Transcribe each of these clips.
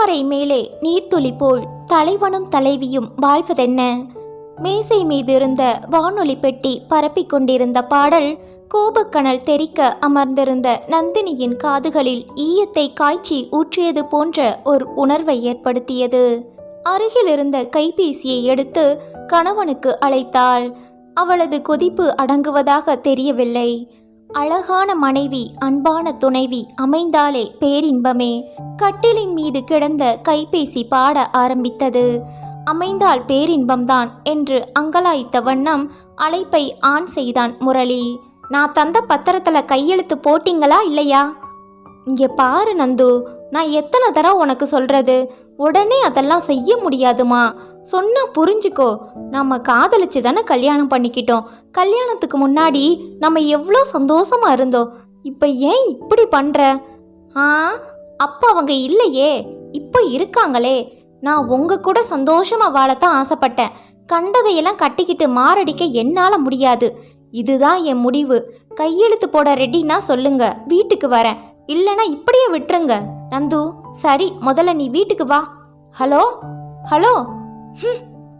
தாமரை மேலே நீர்த்துளி போல் தலைவனும் தலைவியும் வாழ்வதென்ன? மேசை மீது இருந்த வானொலி பெட்டி பரப்பிக் கொண்டிருந்த பாடல் கோபக்கணல் தெறிக்க அமர்ந்திருந்த நந்தினியின் காதுகளில் ஈயத்தை காய்ச்சி ஊற்றியது போன்ற ஒரு உணர்வை ஏற்படுத்தியது. அருகிலிருந்த கைபேசியை எடுத்து கணவனுக்கு அழைத்தாள். அவளது கொதிப்பு அடங்குவதாக தெரியவில்லை. அழகான மனைவி அன்பான துணைவி அமைந்தாலே பேரின்பமே. கட்டிலின் மீது கிடந்த கைபேசி பாட ஆரம்பித்தது. அமைந்தால் பேரின்பம்தான் என்று அங்கலாய்த்த வண்ணம் அழைப்பை ஆன் செய்தான் முரளி. நான் தந்த பத்திரத்துல கையெழுத்து போட்டிங்களா இல்லையா? இங்கே பாரு நந்து நான் எத்தனை தடவை உனக்கு சொல்றது? உடனே அதெல்லாம் செய்ய முடியாதுமா. சொன்னா புரிஞ்சுக்கோ. நம்ம காதலிச்சு தானே கல்யாணம் பண்ணிக்கிட்டோம். கல்யாணத்துக்கு முன்னாடி நம்ம எவ்வளோ சந்தோஷமா இருந்தோம். இப்போ ஏன் இப்படி பண்ற? ஆ அப்போ அவங்க இல்லையே. இப்போ இருக்காங்களே. நான் உங்க கூட சந்தோஷமா வாழத்தான் ஆசைப்பட்டேன். கண்டதையெல்லாம் கட்டிக்கிட்டு மாரடிக்க என்னால முடியாது. இதுதான் என் முடிவு. கையெழுத்து போட ரெடின்னா சொல்லுங்க. வீட்டுக்கு வரேன். இல்லைன்னா இப்படியே விட்டுருங்க. நந்து சரி முதல்ல நீ வீட்டுக்கு வா. ஹலோ? ஹலோ?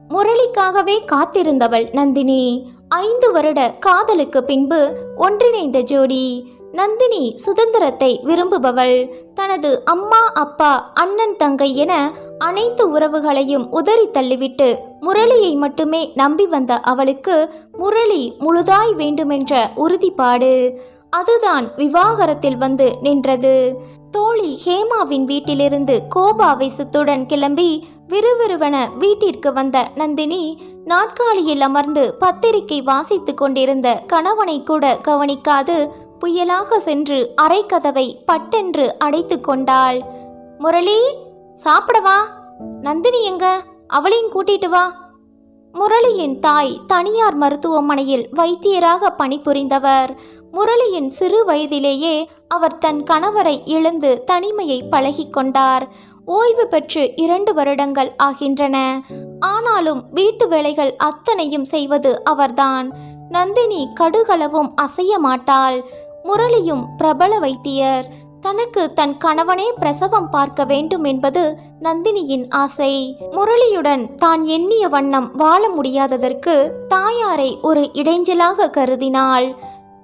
முரளிக்காகவே காத்திருந்தவள் நந்தினி. ஐந்து வருட காதலுக்கு பின்பு ஒன்றிணைந்த ஜோடி நந்தினி சுதந்திரத்தை விரும்புபவள். தனது அம்மா அப்பா அண்ணன் தங்கை என அனைத்து உறவுகளையும் உதறி தள்ளிவிட்டு முரளியை மட்டுமே நம்பி வந்த அவளுக்கு முரளி முழுதாய் வேண்டுமென்ற உறுதிப்பாடு. அதுதான் விவாகரத்தில் வந்து நின்றது. தோழி ஹேமாவின் வீட்டிலிருந்து கோபாவேசத்துடன் கிளம்பி விறுவிறுவென வீட்டிற்கு வந்த நந்தினி நாட்காலியில் அமர்ந்து பத்திரிகை வாசித்துக் கொண்டிருந்த கணவனை கூட கவனிக்காது புயலாக சென்று அரைக்கதவை பட்டென்று அடைத்து கொண்டாள். முரளி சாப்பிடவா நந்தினி எங்க? அவளையும் கூட்டிட்டு வா. முரளியின் தாய் தனியார் மருத்துவமனையில் வைத்தியராக பணிபுரிந்தவர். முரளியின் சிறு வயதிலேயே அவர் தன் கணவரை இழந்து தனிமையை பழகிக்கொண்டார் ஓய்வு பெற்று இரண்டு வருடங்கள் ஆகின்றன. ஆனாலும் வீட்டு வேலைகள் அத்தனையும் செய்வது அவர்தான். நந்தினி கடுகளவும் அசைய மாட்டாள். முரளியும் பிரபல வைத்தியர். தனக்கு தன் கணவனே பிரசவம் பார்க்க வேண்டும் என்பது நந்தினியின் ஆசை. முரளியுடன் தான் எண்ணிய வண்ணம் வாழ முடியாததற்கு தாயாரை ஒரு இடைஞ்சலாக கருதினாள்.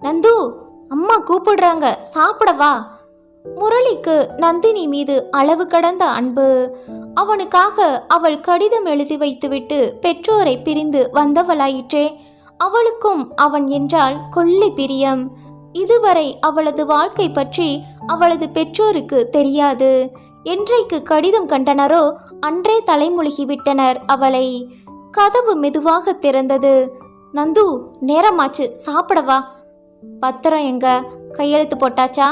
நந்து அம்மா கூப்பிடுறாங்க சாப்பிட வா. முரளிக்கு நந்தினி மீது அளவு கடந்த அன்பு. அவனுக்காக அவள் கடிதம் எழுதி வைத்துவிட்டு பெற்றோரை பிரிந்து வந்தவளாயிற்றே. அவளுக்கும் அவன் என்றால் கொள்ளை பிரியம். இதுவரை அவளது வாழ்க்கை பற்றி அவளது பெற்றோருக்கு தெரியாது. என்றைக்கு கடிதம் கண்டனரோ அன்றே தலைமுழுகிவிட்டனர் அவளை. கதவு மெதுவாக திறந்தது. நந்து நேரமாச்சு சாப்பிடவா பத்திரம் எங்க? கையெழுத்து போட்டாச்சா?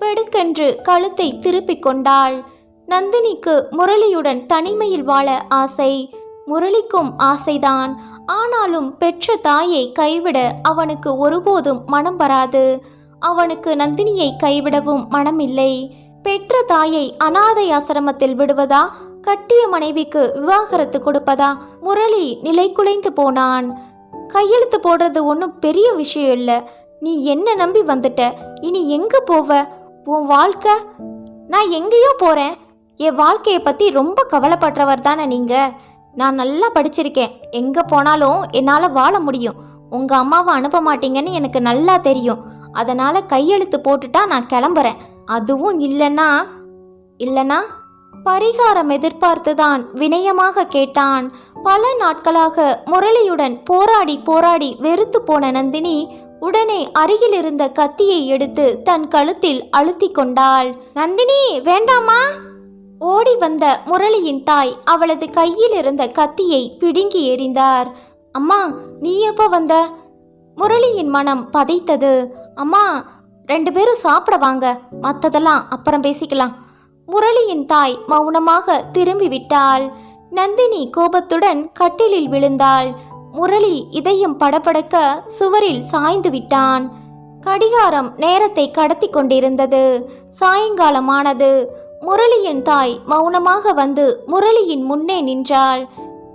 பெடுக்கென்று கழுத்தை திருப்பிக் கொண்டாள். நந்தினிக்கு முரளியுடன் தனிமையில் வாழ ஆசை. முரளிக்கும் ஆசைதான். ஆனாலும் பெற்ற தாயை கைவிட அவனுக்கு ஒருபோதும் மனம் வராது. அவனுக்கு நந்தினியை கைவிடவும் மனமில்லை. பெற்ற தாயை அனாதை ஆசிரமத்தில் விடுவதா? கட்டிய மனைவிக்கு விவாகரத்து கொடுப்பதா? முரளி நிலை குலைந்து போனான். கையெழுத்து போடுறது ஒன்றும் பெரிய விஷயம் இல்லை. நீ என்ன நம்பி வந்துட்ட? இனி எங்கே போவ? உன் வாழ்க்கை? நான் எங்கேயோ போகிறேன் என் வாழ்க்கையை பற்றி ரொம்ப கவலைப்படுறவர் தானே நீங்கள் நான் நல்லா படிச்சிருக்கேன். எங்கே போனாலும் என்னால் வாழ முடியும். உங்கள் அம்மாவை அனுப்ப மாட்டீங்கன்னு எனக்கு நல்லா தெரியும். அதனால் கையெழுத்து போட்டுட்டா நான் கிளம்புறேன். அதுவும் இல்லைன்னா இல்லைன்னா? பரிகாரம் எதிர்பார்த்துதான் வினயமாக கேட்டான். பல நாட்களாக முரளியுடன் போராடி போராடி வெறுத்து போன நந்தினி உடனே அருகில் இருந்த கத்தியை எடுத்து தன் கழுத்தில் அழுத்தி கொண்டாள். நந்தினி வேண்டாமா ஓடி வந்த முரளியின் தாய் அவளது கையில் இருந்த கத்தியை பிடுங்கி எறிந்தார். அம்மா நீ எப்போ வந்த? முரளியின் மனம் பதைத்தது. அம்மா ரெண்டு பேரும் சாப்பிட வாங்க. மற்றதெல்லாம் அப்புறம் பேசிக்கலாம். முரளியின் தாய் மௌனமாக திரும்பி விட்டாள் நந்தினி கோபத்துடன் கட்டிலில் விழுந்தாள். முரளி இதயம் படபடக்க சுவரில் சாய்ந்து விட்டான். கடிகாரம் நேரத்தை கடத்தி கொண்டிருந்தது. சாயங்காலமானது. முரளியின் தாய் மௌனமாக வந்து முரளியின் முன்னே நின்றாள்.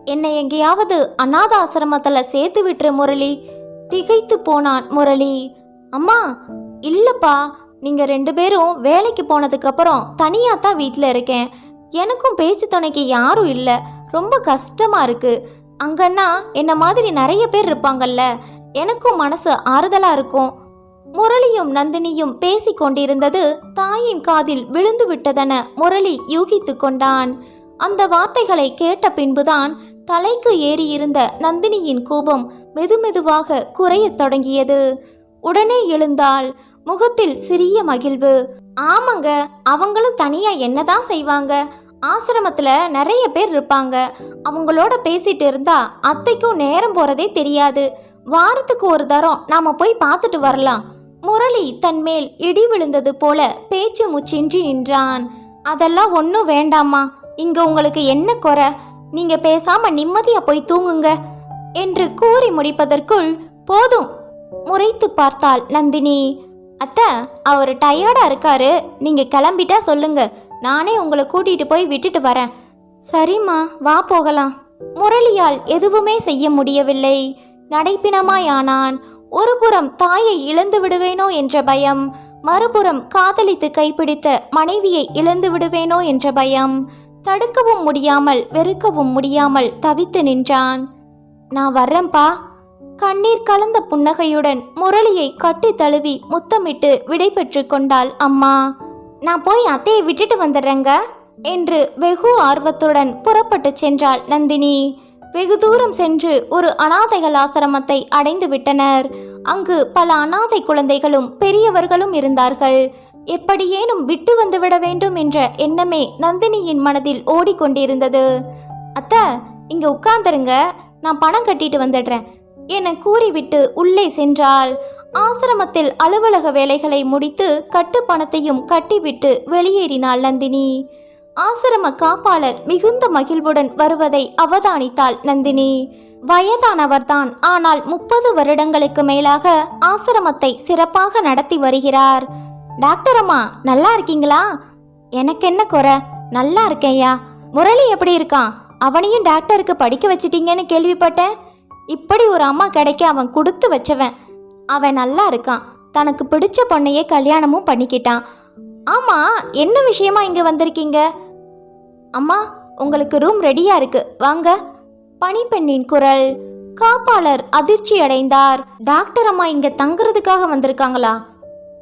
என்னை எங்கேயாவது அநாத ஆசிரமத்தில் சேர்த்து விட்டுரு முரளி. திகைத்து போனான் முரளி. அம்மா இல்லப்பா. நீங்கள் ரெண்டு பேரும் வேலைக்கு போனதுக்கப்புறம் தனியாக தான் வீட்டில் இருக்கேன். எனக்கும் பேச்சு துணைக்கு யாரும் இல்லை. ரொம்ப கஷ்டமாக இருக்குது அங்கன்னா என்னை மாதிரி நிறைய பேர் இருப்பாங்கல்ல. எனக்கும் மனசு ஆறுதலாக இருக்கும். முரளியும் நந்தினியும் பேசி கொண்டிருந்தது தாயின் காதில் விழுந்து விட்டதென முரளி யூகித்து கொண்டான். அந்த வார்த்தைகளை கேட்ட பின்புதான் தலைக்கு ஏறியிருந்த நந்தினியின் கோபம் மெதுமெதுவாக குறையத் தொடங்கியது. உடனே எழுந்தாள். முகத்தில் சிறிய மகிழ்வு. ஆமாங்க அவங்களும் தனியா என்னதான் செய்வாங்க? ஆசிரமத்துல நிறைய பேர் இருப்பாங்க. அவங்களோட பேசிட்டு இருந்தா அத்தைக்கும் நேரம் போறதே தெரியாது. வாரத்துக்கு ஒரு தரம் நாம போய் பார்த்துட்டு வரலாம். முரளி தன்மேல் இடி விழுந்தது போல பேச்சு முச்சின்றி நின்றான். அதெல்லாம் ஒன்றும் வேண்டாமா இங்க உங்களுக்கு என்ன குறை? நீங்க பேசாம நிம்மதியா போய் தூங்குங்க. என்று கூறி முடிப்பதற்குள் போதும் முறைத்து பார்த்தாள் நந்தினி. அத்தை அவர் டயர்டாக இருக்காரு. நீங்கள் கிளம்பிட்டா சொல்லுங்க. நானே உங்களை கூட்டிகிட்டு போய் விட்டுட்டு வரேன். சரிம்மா வா போகலாம். முரளியால் எதுவுமே செய்ய முடியவில்லை. நடைப்பிணமாயானான். ஒருபுறம் தாயை இழந்து விடுவேனோ என்ற பயம். மறுபுறம் காதலித்து கைப்பிடித்த மனைவியை இழந்து விடுவேனோ என்ற பயம். தடுக்கவும் முடியாமல் வெறுக்கவும் முடியாமல் தவித்து நின்றான். நான் வர்றேன்ப்பா. கண்ணீர் கலந்த புன்னகையுடன் முரளியை கட்டி தழுவி முத்தமிட்டு விடைபெற்று கொண்டாள் அம்மா. நான் போய் அத்தையை விட்டுட்டு வந்துடுறேங்க என்று வெகு ஆர்வத்துடன் புறப்பட்டு சென்றாள் நந்தினி. வெகு தூரம் சென்று ஒரு அனாதைகள் ஆசிரமத்தை அடைந்து விட்டனர். அங்கு பல அனாதை குழந்தைகளும் பெரியவர்களும் இருந்தார்கள். எப்படியேனும் விட்டு வந்து விட வேண்டும் என்ற எண்ணமே நந்தினியின் மனதில் ஓடிக்கொண்டிருந்தது. அத்தை இங்க உட்கார்ந்துருங்க. நான் பணம் கட்டிட்டு வந்துடுறேன். என கூறிவிட்டு உள்ளே சென்றாள். ஆசிரமத்தில் அலுவலக வேலைகளை முடித்து கட்டு பணத்தையும் கட்டிவிட்டு வெளியேறினாள் நந்தினி. ஆசிரம காப்பாளர் மிகுந்த மகிழ்வுடன் வருவதை அவதானித்தாள் நந்தினி. வயதானவர்தான் ஆனால் முப்பது வருடங்களுக்கு மேலாக ஆசிரமத்தை சிறப்பாக நடத்தி வருகிறார். டாக்டர் அம்மா நல்லா இருக்கீங்களா? எனக்கு என்ன குறை? நல்லா இருக்கேயா முரளி எப்படி இருக்கான்? அவனையும் டாக்டருக்கு படிக்க வச்சிட்டீங்கன்னு கேள்விப்பட்டேன். இப்படி ஒரு அம்மா கிடைக்க அவன் கொடுத்து வச்சவன். அவன் நல்லா இருக்கான். தனக்கு பிடிச்ச பொண்ணையே கல்யாணமும் பண்ணிக்கிட்டான். ஆமா என்ன விஷயமா இங்க வந்திருக்கீங்க? அம்மா உங்களுக்கு ரூம் ரெடியா இருக்கு. வாங்க. பணிப்பெண்ணின் குரல். காப்பாளர் அதிர்ச்சி அடைந்தார். டாக்டர் அம்மா இங்க தங்குறதுக்காக வந்திருக்காங்களா?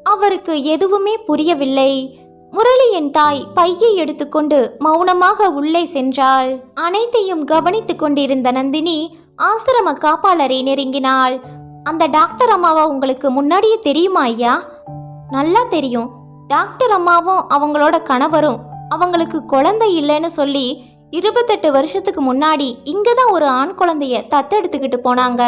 அவருக்கு எதுவுமே புரியவில்லை. முரளியின் தாய் பையை எடுத்துக்கொண்டு மௌனமாக உள்ளே சென்றாள். அனைத்தையும் கவனித்துக் கொண்டிருந்த நந்தினி ஆசிரம காப்பாளரை நெருங்கினாள். அந்த டாக்டர் அம்மாவை உங்களுக்கு முன்னாடியே தெரியுமா ஐயா? நல்லா தெரியும். டாக்டர் அம்மாவும் அவங்களோட கணவரும் அவங்களுக்கு குழந்தை இல்லைன்னு சொல்லி இருபத்தெட்டு வருஷத்துக்கு முன்னாடி இங்கே தான் ஒரு ஆண் குழந்தைய தத்தெடுத்துக்கிட்டு போனாங்க.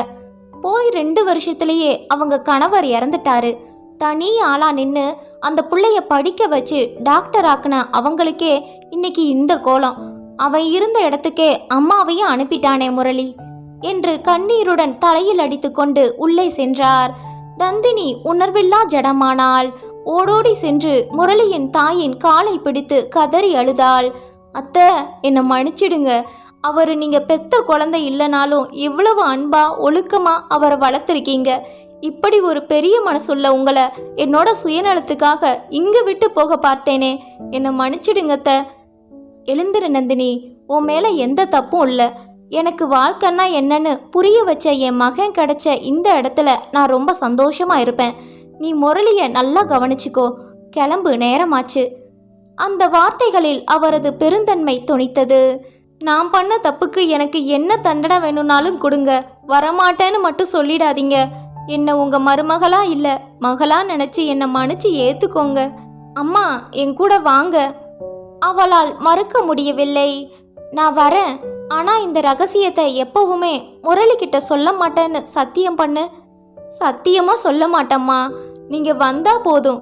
போய் ரெண்டு வருஷத்துலேயே அவங்க கணவர் இறந்துட்டாரு. தனி ஆளா நின்று அந்த பிள்ளைய படிக்க வச்சு டாக்டர் ஆக்குன அவங்களுக்கே இன்னைக்கு இந்த கோலம். அவன் இருந்த இடத்துக்கே அம்மாவையும் அனுப்பிட்டானே முரளி. என்று கண்ணீருடன் தலையில் அடித்துக்கொண்டு உள்ளே சென்றார். நந்தினி உணர்வில்லா ஜடமானாள். ஓடோடி சென்று முரளியின் தாயின் காலை பிடித்து கதறி அழுதாள். அத்தை என்னை மன்னிச்சிடுங்க. அவர் நீங்க பெத்த குழந்தை இல்லைனாலும் இவ்வளவு அன்பா ஒழுக்கமா அவரை வளர்த்துருக்கீங்க. இப்படி ஒரு பெரிய மனசுள்ள உங்களை என்னோட சுயநலத்துக்காக இங்க விட்டு போக பார்த்தேனே. என்னை மன்னிச்சிடுங்க அத்தை. எழுந்திரு நந்தினி. உன் மேல எந்த தப்பும் இல்லை. எனக்கு வாழ்க்கைன்னா என்னன்னு புரிய வச்ச என் மகன் கிடைச்ச இந்த இடத்துல நான் ரொம்ப சந்தோஷமா இருப்பேன். நீ முரளியை நல்லா கவனிச்சுக்கோ. கிளம்பு நேரமாச்சு. அந்த வார்த்தைகளில் அவரது பெருந்தன்மை துணித்தது நான் பண்ண தப்புக்கு எனக்கு என்ன தண்டனை வேணும்னாலும் கொடுங்க. வரமாட்டேன்னு மட்டும் சொல்லிடாதீங்க. என்னை உங்க மருமகளா இல்ல மகளா நினைச்சு என்னை மன்னிச்சு ஏத்துக்கோங்க. அம்மா என் கூட வாங்க. அவளால் மறுக்க முடியவில்லை. நான் வரேன். ஆனா இந்த ரகசியத்தை எப்பவுமே முரளிக்கிட்ட சொல்ல மாட்டேன்னு சத்தியம் பண்ணு. சத்தியமா சொல்ல மாட்டம்மா. நீங்க வந்தா போதும்.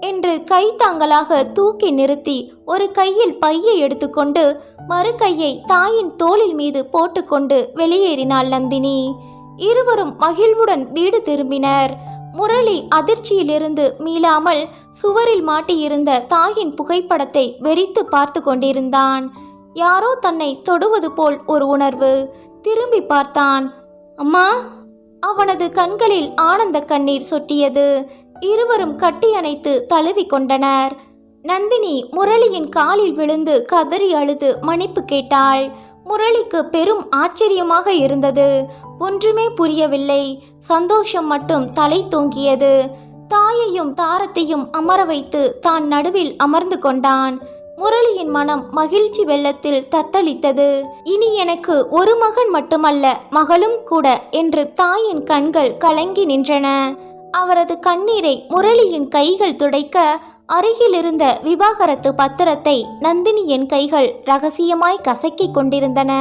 என்று கைத்தாங்கலாக தூக்கி நிறுத்தி ஒரு கையில் பையை எடுத்துக்கொண்டு மறு கையை தாயின் தோளில் மீது போட்டுக்கொண்டு வெளியேறினாள் நந்தினி. இருவரும் மகிழ்வுடன் வீடு திரும்பினர். முரளி அதிர்ச்சியிலிருந்து மீளாமல் சுவரில் மாட்டியிருந்த தாயின் புகைப்படத்தை வெறித்து பார்த்து கொண்டிருந்தான். யாரோ தன்னை தொடுவது போல் ஒரு உணர்வு. திரும்பி பார்த்தான். அம்மா அவனது கண்களில் ஆனந்த கண்ணீர் சொட்டியது. இருவரும் கட்டியணைத்து தழுவி கொண்டனர். நந்தினி முரளியின் காலில் விழுந்து கதறி அழுது மன்னிப்பு கேட்டாள். முரளிக்கு பெரும் ஆச்சரியமாக இருந்தது. ஒன்றுமே புரியவில்லை. சந்தோஷம் மட்டும் தலை தூங்கியது. தாயையும் தாரத்தையும் அமர வைத்து தான் நடுவில் அமர்ந்து கொண்டான். முரளியின் மனம் மகிழ்ச்சி வெள்ளத்தில் தத்தளித்தது. இனி எனக்கு ஒரு மகன் மட்டுமல்ல மகளும் கூட என்று தாயின் கண்கள் கலங்கி நின்றன. அவரது கண்ணீரை முரளியின் கைகள் துடைக்க அருகிலிருந்த விவாகரத்து பத்திரத்தை நந்தினியின் கைகள் ரகசியமாய் கசக்கிக் கொண்டிருந்தன.